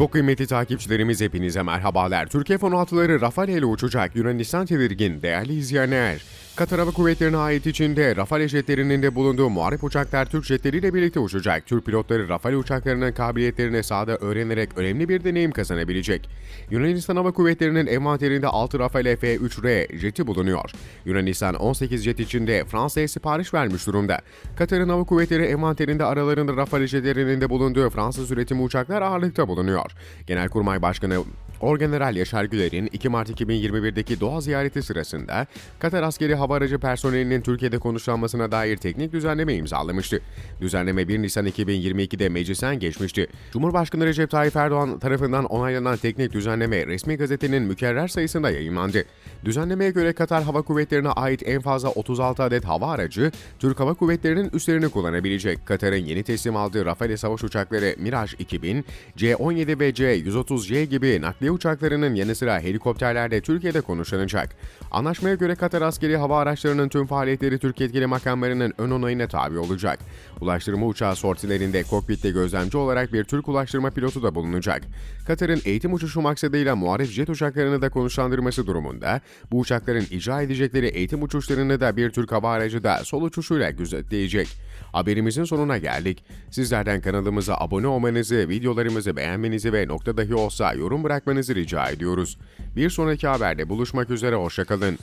Çok kıymetli takipçilerimiz hepinize merhabalar. Türkiye F-16'ları Rafale ile uçacak Yunanistan tedirgin değerli izleyenler. Katar Hava Kuvvetleri'ne ait içinde Rafale jetlerinin de bulunduğu muharip uçaklar Türk jetleriyle birlikte uçacak. Türk pilotları Rafale uçaklarının kabiliyetlerini sahada öğrenerek önemli bir deneyim kazanabilecek. Yunanistan Hava Kuvvetleri'nin envanterinde 6 Rafale F-3R jeti bulunuyor. Yunanistan 18 jet içinde Fransa'ya sipariş vermiş durumda. Katar'ın Hava Kuvvetleri envanterinde aralarında Rafale jetlerinin de bulunduğu Fransız üretimi uçaklar ağırlıkta bulunuyor. Genelkurmay Başkanı Orgeneral Yaşar Güler'in 2 Mart 2021'deki doğa ziyareti sırasında Katar askeri hava aracı personelinin Türkiye'de konuşlanmasına dair teknik düzenleme imzalamıştı. Düzenleme 1 Nisan 2022'de meclisten geçmişti. Cumhurbaşkanı Recep Tayyip Erdoğan tarafından onaylanan teknik düzenleme resmi gazetenin mükerrer sayısında yayınlandı. Düzenlemeye göre Katar Hava Kuvvetleri'ne ait en fazla 36 adet hava aracı Türk Hava Kuvvetleri'nin üslerini kullanabilecek. Katar'ın yeni teslim aldığı Rafale savaş uçakları Mirage 2000, C-17 ve C-130J gibi nakliye uçaklarının yanı sıra helikopterler de Türkiye'de konuşlanacak. Anlaşmaya göre Katar askeri hava araçlarının tüm faaliyetleri Türk yetkili makamlarının ön onayına tabi olacak. Ulaştırma uçağı sortilerinde kokpitte gözlemci olarak bir Türk ulaştırma pilotu da bulunacak. Katar'ın eğitim uçuşu maksadıyla muharip jet uçaklarını da konuşlandırması durumunda bu uçakların icra edecekleri eğitim uçuşlarını da bir Türk hava aracı da sol uçuşuyla gözetleyecek. Haberimizin sonuna geldik. Sizlerden kanalımıza abone olmanızı, videolarımızı beğenmenizi ve nokta dahi olsa yorum bırakmanızı rica ediyoruz. Bir sonraki haberde buluşmak üzere, hoşçakalın.